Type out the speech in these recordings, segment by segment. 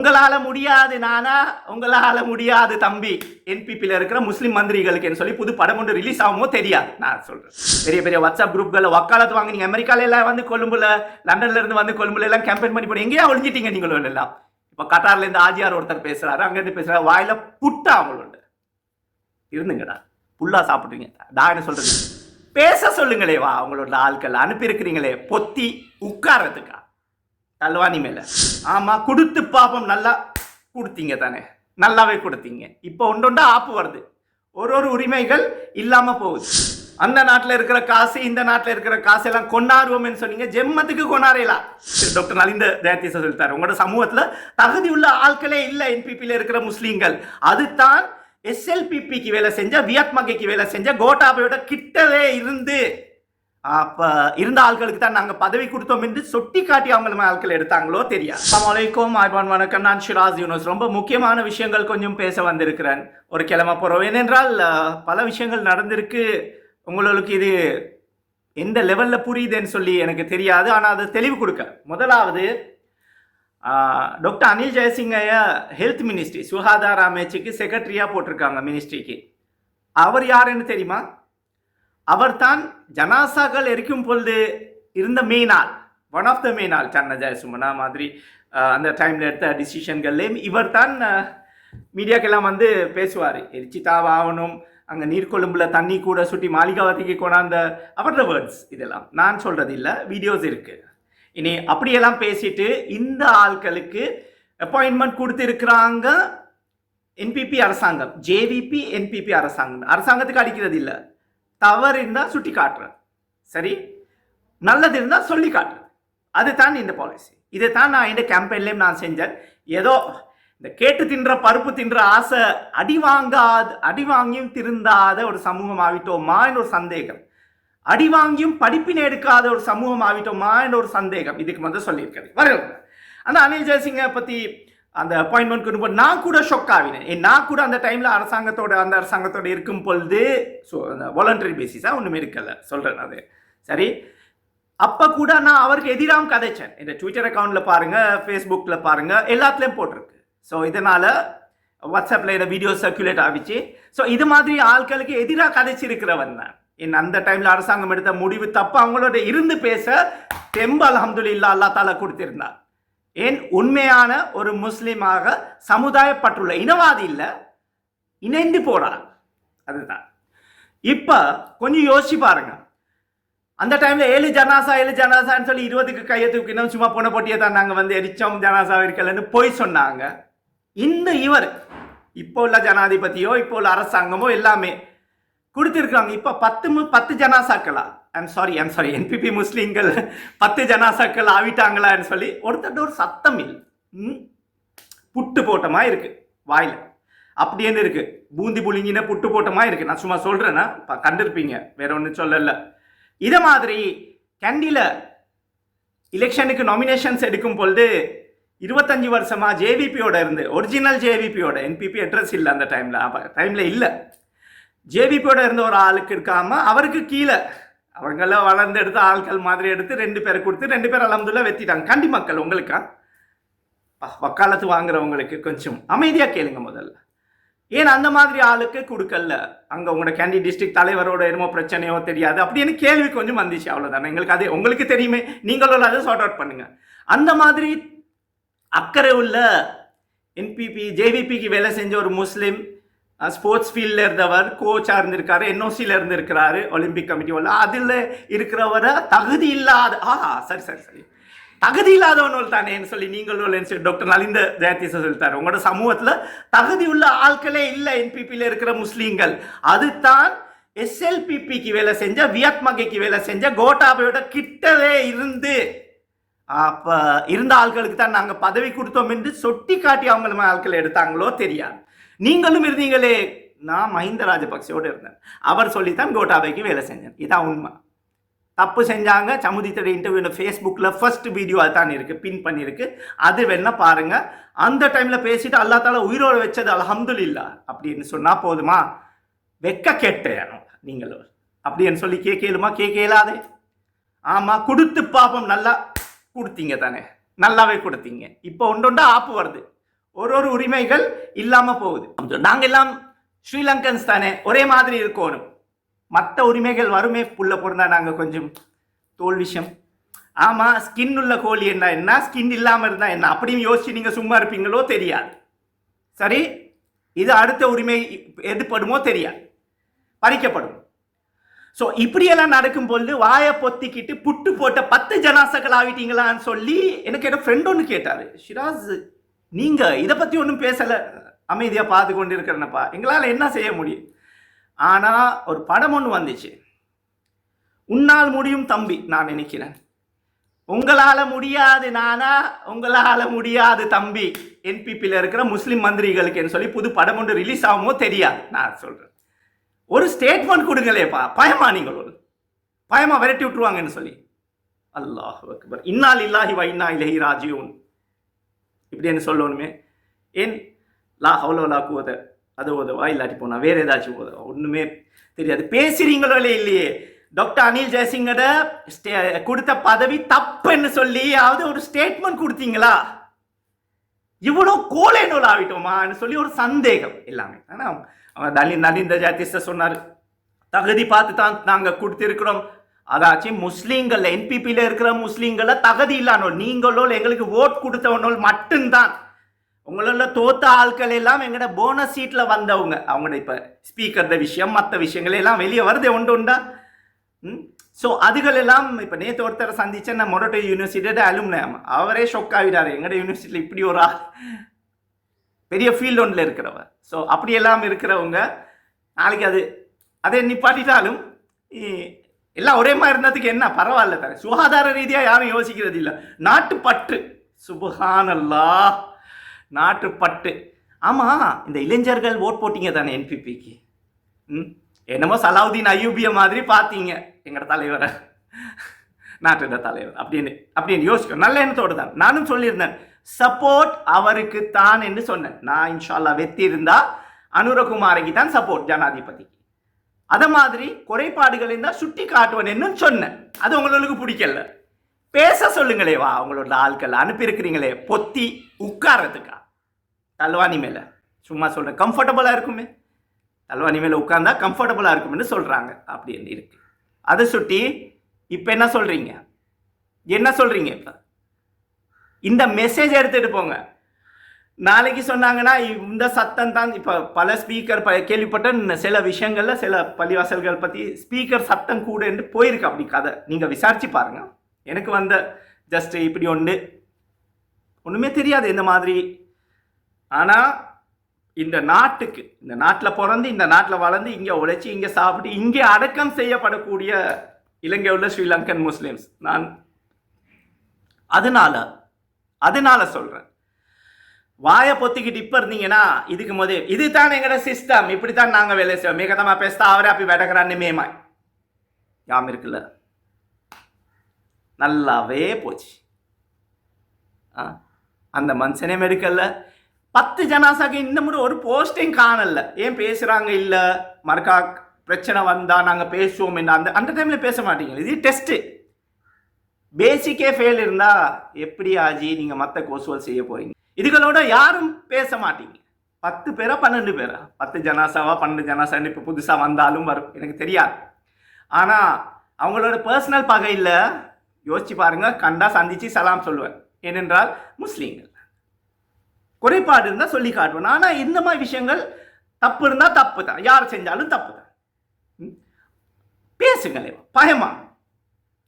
உங்களால முடியாது நானா? உங்களால முடியாது தம்பி. என்பிபியில் இருக்கிற முஸ்லீம் மந்திரிகளுக்கு சொல்லி புது படம் ஒன்று ரிலீஸ் ஆகுமோ தெரியாது. நான் சொல்றேன். பெரிய பெரிய வாட்ஸ்அப் குரூப்களில் வக்காலத்து வாங்க நீங்க அமெரிக்கால எல்லாம் வந்து கொழும்புல லண்டன்ல இருந்து வந்து கொழும்புல எல்லாம் கேம்பெயின் பண்ணி போய் எங்கேயா ஒழிஞ்சிட்டீங்க நீங்களும் எல்லாம்? இப்போ கட்டார்ல இருந்து ஆஜியார் ஒருத்தர் பேசுறாரு அங்கேருந்து பேசுறாரு வாயில புட்டா அவங்களோட இருந்துங்கடா. புல்லா சாப்பிடுறீங்க நான் என்ன சொல்றது? பேச சொல்லுங்களே வா அவங்களோட ஆட்கள் அனுப்பியிருக்கிறீங்களே பொத்தி உட்காரத்துக்கா தல்வானி மேல. ஆமா கொடுத்து பாப்போம் நல்லா கொடுத்தீங்க தானே. நல்லாவே கொடுத்தீங்க. இப்போ ஒன்றொண்டா ஆப்பு வருது. ஒரு ஒரு உரிமைகள் இல்லாம போகுது. அந்த நாட்டில் இருக்கிற காசு இந்த நாட்டில் இருக்கிற காசு எல்லாம் கொண்டாடுவோம்னு சொன்னீங்க. ஜெம்மத்துக்கு கொண்டாடலாம் சரி டாக்டர் நலிந்த தயாத்தீச சொல்லித்தார் உங்களோட சமூகத்தில் தகுதி உள்ள ஆட்களே இல்லை என்பிபியில் இருக்கிற முஸ்லீம்கள். அதுதான் எஸ்எல்பிபிக்கு வேலை செஞ்ச வியத்மகைக்கு வேலை செஞ்ச கோட்டாபையோட கிட்டவே இருந்து அப்போ இருந்த ஆட்களுக்கு தான் நாங்க பதவி கொடுத்தோம் என்று சொட்டி காட்டி அவங்க ஆட்கள் எடுத்தாங்களோ தெரியாது. அஸ்ஸலாமு ஆய்வான் வணக்கம். நான் ஷிராஸ் யூனஸ். ரொம்ப முக்கியமான விஷயங்கள் கொஞ்சம் பேச வந்திருக்கிறேன். ஒரு கிழமை போறோம். ஏனென்றால் பல விஷயங்கள் நடந்திருக்கு. உங்களுக்கு இது எந்த லெவல்ல புரியுதுன்னு சொல்லி எனக்கு தெரியாது. ஆனா அது தெளிவு கொடுக்க. முதலாவது டாக்டர் அனில் ஜெயசிங்கைய ஹெல்த் மினிஸ்ட்ரி சுகாதார அமைச்சுக்கு செக்ரட்டரியா போட்டிருக்காங்க மினிஸ்ட்ரிக்கு அவர் யாருன்னு தெரியுமா? அவர்தான் ஜனாசாக்கள் எரிக்கும் பொழுது இருந்த மெயின் ஆள் ஒன் ஆஃப் த மெயின் ஆள் சுமனா மாதிரி அந்த டைமில் எடுத்த டிசிஷன்கள்லேயும் இவர் தான் மீடியாக்கெல்லாம் வந்து பேசுவார். எரிச்சிட்டாவ ஆகணும். அங்கே நீர்கொழும்புல தண்ணி கூட சுட்டி மாளிகாவதிக்கு கொண்டாந்த அவரோட வேர்ட்ஸ் இதெல்லாம். நான் சொல்கிறது இல்லை வீடியோஸ் இருக்குது இனி அப்படியெல்லாம் பேசிட்டு இந்த ஆட்களுக்கு அப்பாயின்மெண்ட் கொடுத்துருக்குறாங்க என்பிபி அரசாங்கம். ஜேவிபி என்பிபி அரசாங்கம். அரசாங்கத்துக்கு அடிக்கிறது இல்லை. தவறு இருந்தால் சுட்டி காட்டுறது. சரி? நல்லது இருந்தால் சொல்லி காட்டுறது. அதுதான் இந்த பாலிசி இதை தான் நான் இந்த கேம்பெயின்லேயும் நான் செஞ்சேன். ஏதோ இந்த கேட்டு தின்ற பருப்பு தின்ற ஆசை அடி வாங்காது அடி வாங்கியும் திருந்தாத ஒரு சமூகம் ஆகிட்டோமா என்ற ஒரு சந்தேகம். அடி வாங்கியும் படிப்பினை எடுக்காத ஒரு சமூகம் ஆகிட்டோமா என்ற ஒரு சந்தேகம். இதுக்கு வந்து சொல்லியிருக்காரு வரல அந்த அனில் ஜெயசிங்கை பற்றி அந்த அப்பாயின்மெண்ட் கொண்டு நான் கூட ஷொக் ஆகினேன். நான் கூட அந்த டைமில் அரசாங்கத்தோட அந்த அரசாங்கத்தோட இருக்கும் பொழுது ஸோ அந்த வாலண்டரி பேசிஸாக ஒன்றுமே இருக்கலை. சொல்கிறேன் அது. சரி? அப்போ கூட நான் அவருக்கு எதிராகவும் கதைச்சேன். இந்த ட்விட்டர் அக்கௌண்ட்டில் பாருங்கள் ஃபேஸ்புக்கில் பாருங்கள் எல்லாத்துலேயும் போட்டிருக்கு. ஸோ இதனால் வாட்ஸ்அப்பில் இந்த வீடியோ சர்க்குலேட் ஆகிச்சு. ஸோ இது மாதிரி ஆட்களுக்கு எதிராக கதைச்சிருக்கிறவன் தான் என் அந்த டைமில் அரசாங்கம் எடுத்த முடிவு தப்பு. அவங்களோட இருந்து பேச தெம்பு அலமதுல்லா அல்லா தாலா கொடுத்திருந்தார் ஏன் உண்மையான ஒரு முஸ்லீமாக சமுதாயப்பட்டுள்ள இனவாதி இல்லை இணைந்து போறார் அதுதான். இப்போ கொஞ்சம் யோசிச்சு பாருங்க. அந்த டைமில் ஏழு ஜனாசா ஏழு ஜனாசான்னு சொல்லி இருபதுக்கு கையை தூக்கினோம் சும்மா பொண்ணை போட்டியை தான் நாங்கள் வந்து எரிச்சோம் ஜனாசா இருக்கலன்னு போய் சொன்னாங்க. இந்த இவர் இப்போ உள்ள ஜனாதிபதியோ இப்போ உள்ள அரசாங்கமோ எல்லாமே கொடுத்துருக்காங்க இப்போ பத்து பத்து ஜனாசாக்களா I'm sorry I'm sorry NPP முஸ்லீம்கள் பத்து ஜனாசாக்கள் ஆவிட்டாங்களான்னு சொல்லி ஒருத்தட்ட ஒரு சத்தம் இல்லை. ம்? புட்டு இருக்குது வாயில். அப்படி என்ன இருக்குது பூந்தி புளிங்கின புட்டு போட்டமாக இருக்குது நான் சும்மா சொல்கிறேன்னா கண்டிருப்பீங்க. வேற ஒன்றும் சொல்லலை. இதை மாதிரி கண்டியில் எலெக்ஷனுக்கு நாமினேஷன்ஸ் எடுக்கும் பொழுது இருபத்தஞ்சி வருஷமாக ஜேவிபியோட இருந்து ஒரிஜினல் ஜேவிபியோட என்பிபி அட்ரஸ் இல்லை அந்த டைமில் டைமில் இல்லை. ஜேவிபியோட இருந்த ஒரு ஆளுக்கு இருக்காமல் அவருக்கு கீழே அவங்களாம் வளர்ந்து எடுத்து ஆட்கள் மாதிரி எடுத்து ரெண்டு பேரை கொடுத்து ரெண்டு பேர் அலமதுல்லா வெத்திட்டாங்க கண்டி மக்கள் உங்களுக்கா? வக்காலத்து வாங்குறவங்களுக்கு கொஞ்சம் அமைதியாக கேளுங்க முதல்ல. ஏன் அந்த மாதிரி ஆளுக்கு கொடுக்கல? அங்கே உங்களோட கேண்டி டிஸ்ட்ரிக்ட் தலைவரோட என்னமோ பிரச்சனையோ தெரியாது. அப்படின்னு கேள்வி கொஞ்சம் வந்துச்சு அவ்வளோதானே எங்களுக்கு அது உங்களுக்கு தெரியுமே. நீங்களும் அதை சார்ட் அவுட் பண்ணுங்க. அந்த மாதிரி அக்கறை உள்ள என்பிபி ஜேவிபிக்கு வேலை செஞ்ச ஒரு முஸ்லீம் ஸ்போர்ட்ஸ் ஃபீல்டில் இருந்தவர் கோச்சாக இருந்திருக்காரு என்ஓசியில் இருந்திருக்கிறாரு ஒலிம்பிக் கமிட்டி உள்ள அதில் இருக்கிறவரை தகுதி இல்லாத ஆ சரி சரி சரி. தகுதி இல்லாதவனோல் தானேன்னு சொல்லி நீங்களும் சொல்லி டாக்டர் நலிந்த ஜெயதீச சொல்லித்தார் உங்களோட சமூகத்தில் தகுதி உள்ள ஆட்களே இல்லை என்பிபியில் இருக்கிற முஸ்லீம்கள். அதுதான் எஸ்எல்பிபிக்கு வேலை செஞ்ச வியத்மகைக்கு வேலை செஞ்ச கோட்டாபையோட கிட்டவே இருந்து. அப்போ இருந்த ஆட்களுக்கு தான் நாங்கள் பதவி கொடுத்தோம் என்று சொட்டி காட்டி அவங்க ஆட்களை எடுத்தாங்களோ தெரியாது. நீங்களும் இருந்தீங்களே. நான் மஹிந்த ராஜபக்சோடு இருந்தேன். அவர் சொல்லித்தான் கோட்டாபைக்கு வேலை செஞ்சேன். இதான் உண்மை. தப்பு செஞ்சாங்க. சமுதித்தோட இன்டர்வியூவில் ஃபேஸ்புக்கில் ஃபர்ஸ்ட் வீடியோ அதுதான் இருக்குது பின் பண்ணியிருக்கு அது வேணால் பாருங்கள் அந்த டைமில் பேசிட்டு அல்லா தாலா உயிரோட வச்சது அல்ஹம்துலில்லா அப்படின்னு சொன்னால் போதுமா? வெக்க கேட்டேனும் நீங்களும் அப்படின்னு சொல்லி கேட்கலுமா கேட்கலாதே ஆமாம் கொடுத்து பாப்போம் நல்லா கொடுத்தீங்க தானே. நல்லாவே கொடுத்தீங்க. இப்போ ஒன்றொண்டா ஆப்பு வருது. ஒரு ஒரு உரிமைகள் இல்லாமல் போகுது. நாங்கள் எல்லாம் ஸ்ரீலங்கன்ஸ் தானே ஒரே மாதிரி இருக்கணும். மற்ற உரிமைகள் வருமே புள்ள பிறந்தா நாங்கள் கொஞ்சம் தோல் விஷயம் ஆமாம் ஸ்கின் உள்ள கோழி என்ன என்ன? ஸ்கின் இல்லாமல் இருந்தால் என்ன? அப்படியும் யோசிச்சு நீங்கள் சும்மா இருப்பீங்களோ தெரியாது. சரி இது அடுத்த உரிமை எதுப்படுமோ தெரியாது. பறிக்கப்படும். ஸோ இப்படியெல்லாம் நடக்கும் பொழுது வாயை பொத்திக்கிட்டு புட்டு போட்ட பத்து ஜனாசக்கள் ஆகிட்டீங்களான்னு சொல்லி எனக்கு என்ன ஃப்ரெண்ட் ஒன்று கேட்டார். ஷிராஸ் நீங்க இதை பத்தி ஒன்றும் பேசலை. அமைதியா பார்த்து கொண்டு இருக்கிறனப்பா எங்களால் என்ன செய்ய முடியும்? ஆனா ஒரு படம் ஒன்று வந்துச்சு. உன்னால் முடியும் தம்பி நான் நினைக்கிறேன். உங்களால முடியாது நானா? உங்களால முடியாது தம்பி. என்பிபியில் இருக்கிற முஸ்லீம் மந்திரிகளுக்குன்னு சொல்லி புது படம் ஒன்று ரிலீஸ் ஆகுமோ தெரியாது. நான் சொல்றேன். ஒரு ஸ்டேட்மெண்ட் கொடுங்களேப்பா பயமா நீங்கள் ஒரு. பயமா விரட்டி விட்டுருவாங்கன்னு சொல்லி. அல்லாஹ் அக்பர். இன்னால் இல்லாஹி வைனா இலஹி ராஜீவன் இப்படின்னு சொல்லணுமே. ஏன்? லா ஹவுல லா கூத அது உதவா இல்லாட்டி போனா வேற ஏதாச்சும் உதவா ஒண்ணுமே தெரியாது. பேசுறீங்களோ இல்லையே டாக்டர் அனில் ஜெயசிங்கட ஸ்டே- கொடுத்த பதவி தப்புன்னு சொல்லி யாவது ஒரு ஸ்டேட்மெண்ட் கொடுத்தீங்களா? இவ்வளோ கோலேனோல் ஆகிட்டோமான்னு சொல்லி ஒரு சந்தேகம் எல்லாமே. ஆனால் அவன் தலி நலிந்த ஜாத்திஸ்ட சொன்னார். தகுதி பார்த்து தான் நாங்கள் கொடுத்துருக்குறோம். அதாச்சும் முஸ்லீம்கள் என்பிபியில் இருக்கிற முஸ்லீம்களை தகுதி இல்லானோல் நீங்களோ எங்களுக்கு ஓட் கொடுத்தவனோல் மட்டும்தான். உங்களோட தோத்த ஆட்கள் எல்லாம் எங்கட போனஸ் சீட்டில் வந்தவங்க. அவங்களோட இப்போ ஸ்பீக்கர் விஷயம் மற்ற விஷயங்கள் எல்லாம் வெளியே வருது உண்டு உண்டா? ஸோ அதுகளெல்லாம் இப்போ நேற்று ஒருத்தரை சந்தித்தேன் நான் மொரட்டோ யூனிவர்சிட்டியோட அலுமினியம் அவரே ஷொக் ஆகிட்டாரு எங்கட யூனிவர்சிட்டியில் இப்படி ஒரு பெரிய ஃபீல்டு ஒன்றில் இருக்கிறவ ஸோ அப்படியெல்லாம் இருக்கிறவங்க நாளைக்கு அது அதை நிப்பாட்டிட்டாலும் எல்லாம் ஒரே மாதிரி இருந்ததுக்கு என்ன? பரவாயில்ல தர. சுகாதார ரீதியாக யாரும் யோசிக்கிறது இல்லை நாட்டுப்பற்று சுபஹானல்லா நாட்டுப்பற்று ஆமாம் இந்த இளைஞர்கள் ஓட் போட்டீங்க தானே என்பிபிக்கு ம்? என்னமோ சலாவுதீன் அய்யூபிய மாதிரி பார்த்தீங்க. எங்களோட தலைவரை. நாட்டோட தலைவர். அப்படின்னு அப்படின்னு யோசிக்கும் நல்ல எண்ணத்தோடு தான். நானும் சொல்லியிருந்தேன். சப்போர்ட் அவருக்கு தான் என்று சொன்னேன். நான் இன்ஷால்லா வெத்தி இருந்தால் அனுரகுமாரிக்கு தான் சப்போர்ட் ஜனாதிபதிக்கு. அதை மாதிரி குறைபாடுகள் இருந்தால் சுட்டி காட்டுவேன் சொன்னேன். அது உங்களுக்கு பிடிக்கல. பேச சொல்லுங்களே வா அவங்களோட ஆட்கள் அனுப்பியிருக்கிறீங்களே பொத்தி உட்கார்றதுக்கா? தல்வானி மேலே. சும்மா சொல்கிறேன் கம்ஃபர்டபுளாக இருக்குமே. தல்வானி மேலே உட்கார்ந்தா கம்ஃபர்டபுளாக இருக்கும்னு சொல்கிறாங்க அப்படின்னு இருக்கு. அதை சுட்டி இப்போ என்ன சொல்கிறீங்க என்ன சொல்கிறீங்க இப்போ? இந்த மெசேஜ் எடுத்துகிட்டு போங்க. நாளைக்கு சொன்னாங்கன்னா இந்த சத்தம் தான். இப்போ பல ஸ்பீக்கர் ப கேள்விப்பட்ட சில விஷயங்களில் சில பள்ளிவாசல்கள் பற்றி ஸ்பீக்கர் சத்தம் கூட என்று போயிருக்கு அப்படி கதை. நீங்கள் விசாரிச்சு பாருங்கள் எனக்கு வந்த ஜஸ்ட் இப்படி ஒன்று ஒன்றுமே தெரியாது இந்த மாதிரி. ஆனால் இந்த நாட்டுக்கு இந்த நாட்டில் பிறந்து இந்த நாட்டில் வளர்ந்து இங்கே உழைச்சி இங்கே சாப்பிட்டு இங்கே அடக்கம் செய்யப்படக்கூடிய இலங்கை உள்ள ஸ்ரீலங்கன் முஸ்லீம்ஸ். நான் அதனால அதனால சொல்கிறேன் வாயை பொத்திக்கிட்டு இப்போ இருந்தீங்கன்னா இதுக்கு முதல் இதுதான் எங்களோட சிஸ்டம் இப்படி தான் நாங்கள் வேலை செய்வோம். மிகதமாக பேசிட்டா அவரே அப்படி வெடக்கிறான்னு மேமா யாம் இருக்குல்ல? நல்லாவே போச்சு. ஆ? அந்த மனுஷனே மெடுக்கல்ல. பத்து ஜனாசாக்கு இந்த முறை ஒரு போஸ்டிங் காணல. ஏன் பேசுகிறாங்க இல்லை? மறுக்கா பிரச்சனை வந்தால் நாங்கள் பேசுவோம் என்ன அந்த அந்த டைமில் பேச மாட்டீங்க. இது டெஸ்ட்டு பேசிக்கே ஃபெயில் இருந்தால் எப்படி ஆஜி நீங்கள் மற்ற கோர்ஸ்வல் செய்ய போகிறீங்க இதுகளோட யாரும் பேச மாட்டீங்க. பத்து பேரா பன்னெண்டு பேரா? பத்து ஜனாசாவா பன்னெண்டு ஜனாசான்னு இப்போ புதுசாக வந்தாலும் வரும். எனக்கு தெரியாது. ஆனால் அவங்களோட பர்சனல் பகையில் யோசிச்சு பாருங்க கண்டா சந்திச்சு சலாம் சொல்லுவேன். ஏனென்றால் முஸ்லீம்கள். குறைபாடு இருந்தால் சொல்லி காட்டுவேன். ஆனால் இந்த மாதிரி விஷயங்கள் தப்பு இருந்தால் தப்பு தான் யார் செஞ்சாலும் தப்பு தான் ம்? பேசுங்களே பயமா?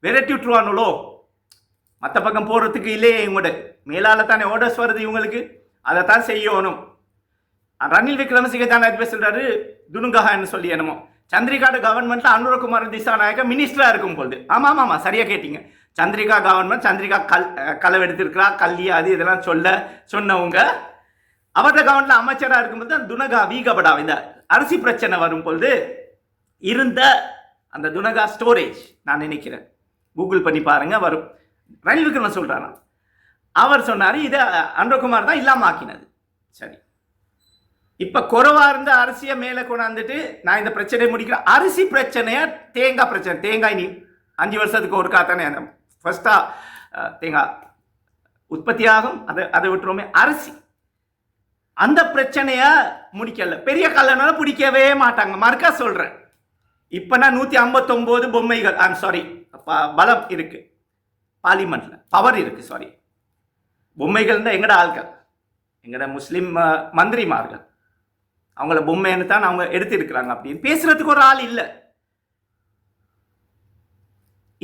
விரட்டி விட்டுருவானுலோ மற்ற பக்கம் போகிறதுக்கு இல்லையே இவங்களோட மேலால தானே ஓடர்ஸ் வருது இவங்களுக்கு? அதை தான் செய்யணும். ரணில் விக்ரமசிங்க தானே பேசுகிறாரு துனுங்கஹான்னு சொல்லி என்னமோ. சந்திரிகாடு கவர்மெண்ட்டில் அனுரகுமார் திசாநாயக்க மினிஸ்டராக இருக்கும் பொழுது. ஆமாம் ஆமாம் ஆமாம் சரியாக கேட்டிங்க. சந்திரிகா கவர்மெண்ட் சந்திரிகா கல் அஹ், களவெடுத்திருக்கிறா கல்வி அது இதெல்லாம் சொல்ல சொன்னவங்க. அவரது கவர்மெண்ட்ல இருக்கும் இருக்கும்போது தான் துனகா வீகபடா இந்த அரிசி பிரச்சனை வரும் பொழுது இருந்த அந்த துனகா ஸ்டோரேஜ் நான் நினைக்கிறேன். கூகுள் பண்ணி பாருங்க வரும். ரணில் விக்ரமன் சொல்கிறாராம் அவர் சொன்னார் இதை அன்றகுமார் தான் இல்லாமல் ஆக்கினது சரி. இப்போ குறவாக இருந்த அரிசியை மேலே கொண்டாந்துட்டு நான் இந்த பிரச்சனையை முடிக்கிறேன். அரிசி பிரச்சனைய? தேங்காய் பிரச்சனை. தேங்காய் நீ அஞ்சு வருஷத்துக்கு ஒரு காத்தானே ஃபஸ்ட்டாக தேங்காய் உற்பத்தி ஆகும் அதை அதை விட்டுருவோமே. அரிசி. அந்த பிரச்சனையை முடிக்கல. பெரிய கல்லனால பிடிக்கவே மாட்டாங்க. மறுக்கா சொல்கிறேன் இப்போ நான் நூற்றி ஐம்பத்தொம்போது பொம்மைகள். ஐம் சாரி பலம் இருக்குது பார்லிமெண்ட்ல. பவர் இருக்கு சாரி பொம்மைகள் தான் எங்கட ஆட்கள் எங்கட முஸ்லீம் மந்திரிமார்கள்? அவங்கள பொம்மைன்னு தான் அவங்க எடுத்திருக்கிறாங்க அப்படின்னு பேசுறதுக்கு ஒரு ஆள் இல்லை.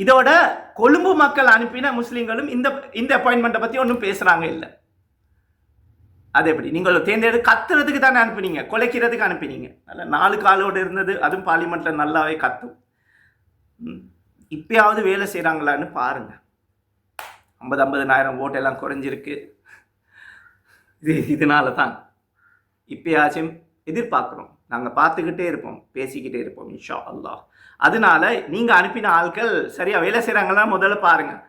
இதோட கொழும்பு மக்கள் அனுப்பின முஸ்லீம்களும் இந்த இந்த அப்பாயின்மெண்ட்டை பத்தி ஒன்றும் பேசுறாங்க இல்லை. அது எப்படி? நீங்கள் தேர்ந்தெடுத்து கத்துறதுக்கு தானே அனுப்புனீங்க? குலைக்கிறதுக்கு அனுப்பினீங்க. நல்ல நாலு காலோடு இருந்தது. அதுவும் பார்லிமெண்ட்டில் நல்லாவே கத்தும். இப்பயாவது வேலை செய்கிறாங்களான்னு பாருங்கள் ஐம்பது ஐம்பதுனாயிரம் ஓட்டெல்லாம் குறைஞ்சிருக்கு. இது இதனால தான் இப்பயாச்சும் எதிர்பார்க்குறோம். நாங்கள் பார்த்துக்கிட்டே இருப்போம் பேசிக்கிட்டே இருப்போம் இன்ஷா அல்லாஹ். அதனால நீங்கள் அனுப்பின ஆட்கள் சரியாக வேலை செய்கிறாங்களா முதல்ல பாருங்கள்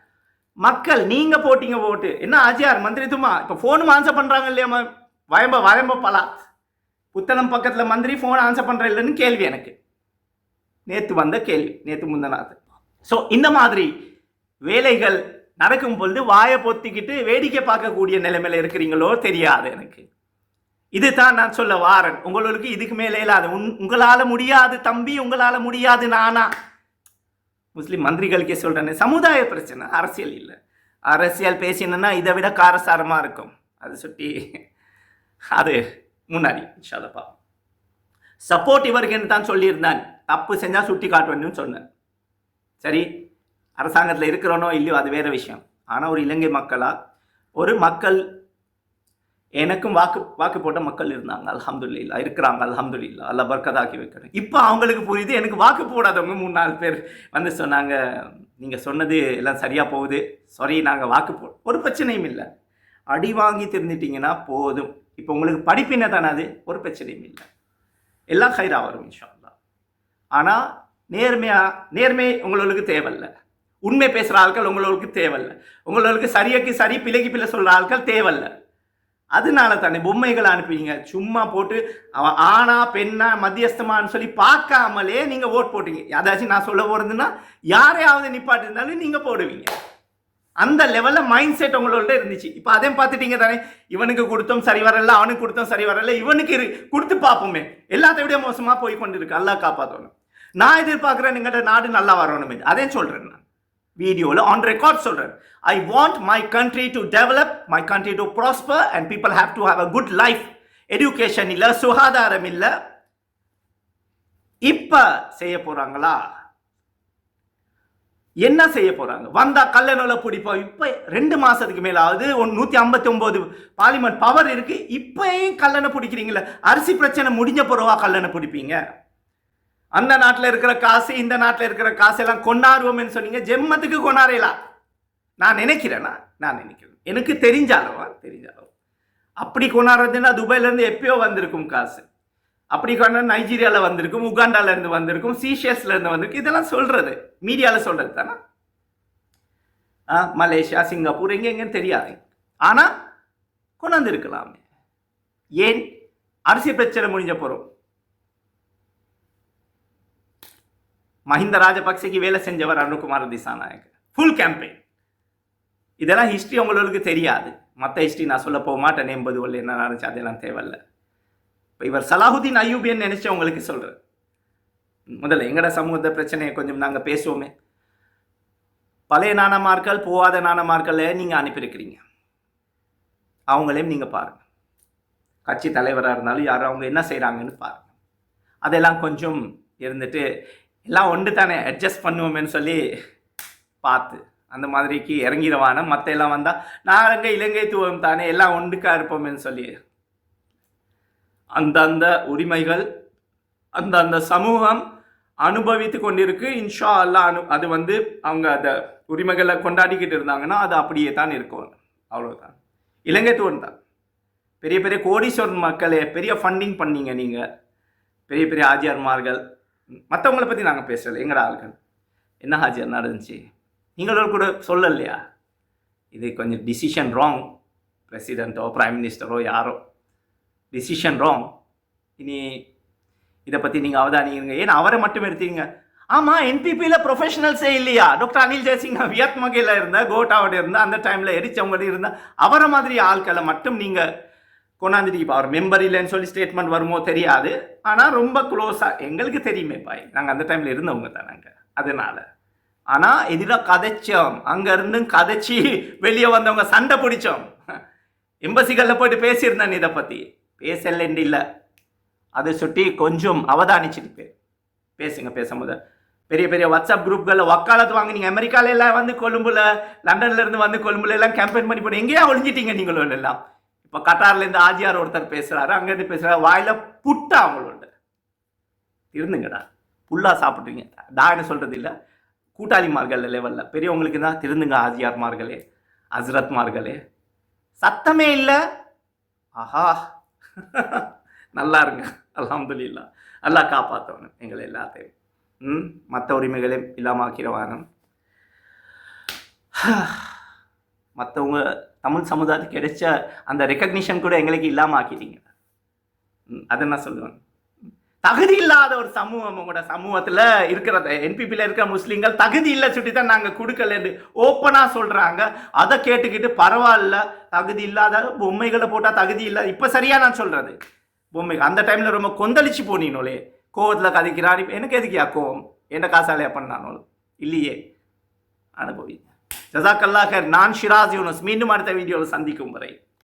மக்கள் நீங்கள் போட்டிங்க ஓட்டு. என்ன ஆஜியார் மந்திரித்துமா இப்போ ஃபோனும் ஆன்சர் பண்ணுறாங்க இல்லையா வயம்ப வயம்ப பலா. புத்தளம் பக்கத்தில் மந்திரி ஃபோன் ஆன்சர் பண்ணுற இல்லைன்னு கேள்வி எனக்கு. நேற்று வந்த கேள்வி நேற்று முந்தநாத்து ஸோ இந்த மாதிரி வேலைகள் நடக்கும் பொழுது வாயை பொத்திக்கிட்டு வேடிக்கை பார்க்கக்கூடிய நிலைமையில இருக்கிறீங்களோ தெரியாது எனக்கு. இதுதான் நான் சொல்ல வாரன். உங்களுக்கு இதுக்கு மேலே இல்லாது உன் உங்களால் முடியாது தம்பி உங்களால் முடியாது நானா. முஸ்லீம் மந்திரிகளுக்கே சொல்கிறேன் சமுதாய பிரச்சனை அரசியல் இல்லை. அரசியல் பேசினா இதை விட காரசாரமாக இருக்கும். அது சுட்டி அது முன்னாடி இன்ஷால்லப்பா சப்போர்ட் இவருக்குன்னு தான் சொல்லியிருந்தான். தப்பு செஞ்சால் சுட்டி காட்டுவேன்னு சொன்னேன். சரி அரசாங்கத்தில் இருக்கிறோனோ இல்லையோ அது வேறு விஷயம். ஆனால் ஒரு இலங்கை மக்களாக ஒரு மக்கள் எனக்கும் வாக்கு வாக்கு போட்ட மக்கள் இருந்தாங்க. அலமதுல்லா இருக்கிறாங்க. அலமதுல்லா அல்ல பர்க்கதாக்கி வைக்கிறேன் இப்போ அவங்களுக்கு புரியுது எனக்கு வாக்கு போடாதவங்க மூணு நாலு பேர் வந்து சொன்னாங்க நீங்கள் சொன்னது எல்லாம் சரியாக போகுது. சாரி நாங்கள் வாக்கு போ ஒரு பிரச்சனையும் இல்லை. அடி வாங்கி தெரிஞ்சிட்டிங்கன்னா போதும். இப்போ உங்களுக்கு படிப்பினை தானே அது? ஒரு பிரச்சனையும் இல்லை. எல்லாம் ஹைரா வரும் இன்ஷா ஆனால் நேர்மையாக நேர்மை உங்களுக்கு தேவையில்லை. உண்மை பேசுகிற ஆட்கள் உங்களுக்கு தேவையில்லை. உங்களுக்கு சரியாக்கு சரி பிழைக்கு பிள்ளை சொல்கிற ஆட்கள் தேவையில்லை. அதனால தானே பொம்மைகளை அனுப்புவீங்க. சும்மா போட்டு அவன் ஆணா பெண்ணா மத்தியஸ்தமான்னு சொல்லி பார்க்காமலே நீங்கள் ஓட் போட்டீங்க. அதாச்சும் நான் சொல்ல போகிறதுன்னா யாரையாவது நிப்பாட்டிருந்தாலும் நீங்கள் போடுவீங்க. அந்த லெவலில் மைண்ட் செட் உங்களோட இருந்துச்சு. இப்போ அதையும் பார்த்துட்டீங்க தானே. இவனுக்கு கொடுத்தோம் சரி வரல அவனுக்கு கொடுத்தோம் சரி வரல இவனுக்கு இரு கொடுத்து பார்ப்போமே. எல்லாத்தை விட மோசமாக போய் கொண்டு இருக்கு அல்லா காப்பாற்றணும் நான் எதிர்பார்க்குறேன் எங்கள்கிட்ட நாடு நல்லா வரணும். அதே சொல்கிறேன் நான். வீடியோவில் ஆன் ரெக்கார்ட் சொல்கிறேன் I want my country to develop my country to prosper and people have to have a good life education இல்லை சுகாதாரம் இல்லை. இப்போ செய்ய போகிறாங்களா என்ன செய்ய போகிறாங்க வந்தால் கல்லணோல பிடிப்போம். இப்போ ரெண்டு மாதத்துக்கு மேலாவது ஆகுது ஒன் நூற்றி ஐம்பத்தி ஒம்பது பார்லிமெண்ட் பவர் இருக்குது இப்போயும் கல்லணை பிடிக்கிறீங்களே அரிசி பிரச்சனை முடிஞ்ச பிறவா கல்லணை பிடிப்பீங்க? அந்த நாட்டில் இருக்கிற காசு இந்த நாட்டில் இருக்கிற காசு எல்லாம் கொண்டாடுவோம்னு சொன்னீங்க. ஜெம்மத்துக்கு கொண்டாடலாம் நான் நினைக்கிறேன்னா நான் நினைக்கிறேன். எனக்கு தெரிஞ்ச அளவா தெரிஞ்ச அப்படி கொண்டாடுறதுன்னா துபாயிலேருந்து எப்பயோ வந்திருக்கும் காசு. அப்படி கொண்டா நைஜீரியாவில் வந்திருக்கும் உகாண்டாலேருந்து வந்திருக்கும் சீஷியஸ்லேருந்து இருந்து இதெல்லாம் சொல்கிறது மீடியாவில் சொல்கிறது தானே? ஆ, மலேசியா சிங்கப்பூர் எங்கே எங்கேன்னு தெரியாது. ஆனால் கொண்டாந்துருக்கலாமே ஏன்? அரிசி பிரச்சனை முடிஞ்ச போகிறோம் மஹிந்த ராஜபக்சேக்கு வேலை செஞ்சவர் அருண்குமார் திசாநாயக். ஃபுல் கேம்பெயின் இதெல்லாம் ஹிஸ்ட்ரி உங்களுக்கு தெரியாது. மற்ற ஹிஸ்ட்ரி நான் சொல்ல போக மாட்டேன். எண்பது உள்ள என்ன நடந்துச்சு அதெல்லாம் தேவையில்ல. இப்போ இவர் சலாஹுதீன் அயூபியன் நினச்சி உங்களுக்கு சொல்கிறேன் முதல்ல எங்களோட சமூகத்தை பிரச்சனையை கொஞ்சம் நாங்கள் பேசுவோமே. பழைய நாணமார்கள் போகாத நாணமார்களை நீங்கள் அனுப்பியிருக்கிறீங்க. அவங்களையும் நீங்கள் பாருங்கள் கட்சி தலைவராக இருந்தாலும் யாரும் அவங்க என்ன செய்கிறாங்கன்னு பாருங்கள் அதெல்லாம் கொஞ்சம் இருந்துட்டு எல்லாம் ஒன்று தானே அட்ஜஸ்ட் பண்ணுவோமேன்னு சொல்லி பார்த்து அந்த மாதிரிக்கு இறங்கிடுவான மற்ற எல்லாம் வந்தால் நாங்கள் இலங்கை தூவம் தானே எல்லாம் ஒன்றுக்காக இருப்போமேன்னு சொல்லி. அந்தந்த உரிமைகள் அந்தந்த சமூகம் அனுபவித்து கொண்டிருக்கு. இன்ஷா அல்லா அனு அது வந்து அவங்க அந்த உரிமைகளை கொண்டாடிக்கிட்டு இருந்தாங்கன்னா அது அப்படியே தான் இருக்கும். அவ்வளோதான் இலங்கை தூவன் தான். பெரிய பெரிய கோடீஸ்வரன் மக்களே பெரிய ஃபண்டிங் பண்ணீங்க நீங்கள் பெரிய பெரிய ஆஜியார்மார்கள் மற்றவங்கள பற்றி நாங்கள் பேசலை. எங்கடா ஆள்கள்? என்ன ஹாஜியார் நடந்துச்சு? நீங்களோட கூட சொல்லலையா? இது கொஞ்சம் டிசிஷன் ராங் பிரசிடெண்ட்டோ ப்ரைம் மினிஸ்டரோ யாரோ. டிசிஷன் ராங் இனி இதை பற்றி நீங்கள் அவதானிங்க ஏன் அவரை மட்டும் எடுத்தீங்க? ஆமாம் என்பிபியில் ப்ரொஃபஷனல்ஸே இல்லையா? டாக்டர் அனில் ஜெயசிங் வியத்மகையில் இருந்தால் கோட்டாவோட இருந்தால் அந்த டைமில் எரிச்சவங்க இருந்தால் அவரை மாதிரி ஆட்களை மட்டும் நீங்கள் கொண்டாந்துட்டு இப்போ அவர் மெம்பர் இல்லைன்னு சொல்லி ஸ்டேட்மெண்ட் வருமோ தெரியாது. ஆனால் ரொம்ப க்ளோஸாக எங்களுக்கு தெரியுமே பாய் நாங்கள் அந்த டைமில் இருந்தவங்க தான் நாங்கள் அதனால. ஆனால் எதிராக கதைச்சோம். அங்கேருந்து கதைச்சி வெளியே வந்தவங்க சண்டை பிடிச்சோம். எம்பசிகளில் போயிட்டு பேசியிருந்தேன் இதை பற்றி பேசலன்னு இல்லை. அதை சுட்டி கொஞ்சம் அவதானிச்சுட்டு பேர் பேசுங்க பேசும்போது. பெரிய பெரிய வாட்ஸ்அப் குரூப்களில் வக்காலத்து வாங்க நீங்கள் எல்லாம் வந்து கொழும்புல லண்டன்ல இருந்து வந்து கொழும்புல எல்லாம் கேம்பெயின் பண்ணி போட்டு எங்கேயா ஒழிஞ்சிட்டீங்க நீங்களும் எல்லாம். இப்போ கட்டார்லேருந்து ஆஜியார் ஒருத்தர் பேசுகிறாரு அங்கேருந்து பேசுகிறாரு வாயில புட்டா அவங்களோட இருந்துங்கடா. ஃபுல்லாக சாப்பிட்றீங்க நான் என்ன சொல்கிறது இல்லை. கூட்டாளிமார்கள் லெவலில் பெரியவங்களுக்கு தான் திருந்துங்க ஆஜியார்மார்களே ஹஸ்ரத்மார்களே சத்தமே இல்லை. ஆஹா. நல்லா இருங்க. இல்லா நல்லா காப்பாற்றவனும் எங்களை எல்லாத்தையும். ம்? மற்ற உரிமைகளையும் இல்லாமாக்கிறவானும் மற்றவங்க தமிழ் சமுதாயத்துக்கு கிடைச்ச அந்த ரெக்கக்னிஷன் கூட எங்களுக்கு இல்லாமல் ஆக்கிட்டீங்க. ம், அதை நான் சொல்லுவேன். தகுதி இல்லாத ஒரு சமூகம் உங்களோட சமூகத்தில் இருக்கிறத என்பிபியில் இருக்கிற முஸ்லீம்கள் தகுதி இல்லை சுட்டி தான் நாங்கள் கொடுக்கலன்னு ஓப்பனாக சொல்கிறாங்க அதை கேட்டுக்கிட்டு பரவாயில்ல தகுதி இல்லாத பொம்மைகளை போட்டால் தகுதி இல்லை. இப்போ சரியாக நான் சொல்கிறது பொம்மை அந்த டைமில் ரொம்ப கொந்தளிச்சு போனீங்களே. கோவத்தில் கதைக்கிறான் எனக்கு எதுக்கியா கோவம்? என்ன காசாலையா பண்ணானோ? இல்லையே. அனுபவி. ஜசாக்கல்லா நான் ஷிராஜ் யூனஸ். மீண்டும் அடுத்த வீடியோவில் சந்திக்கும் வரை.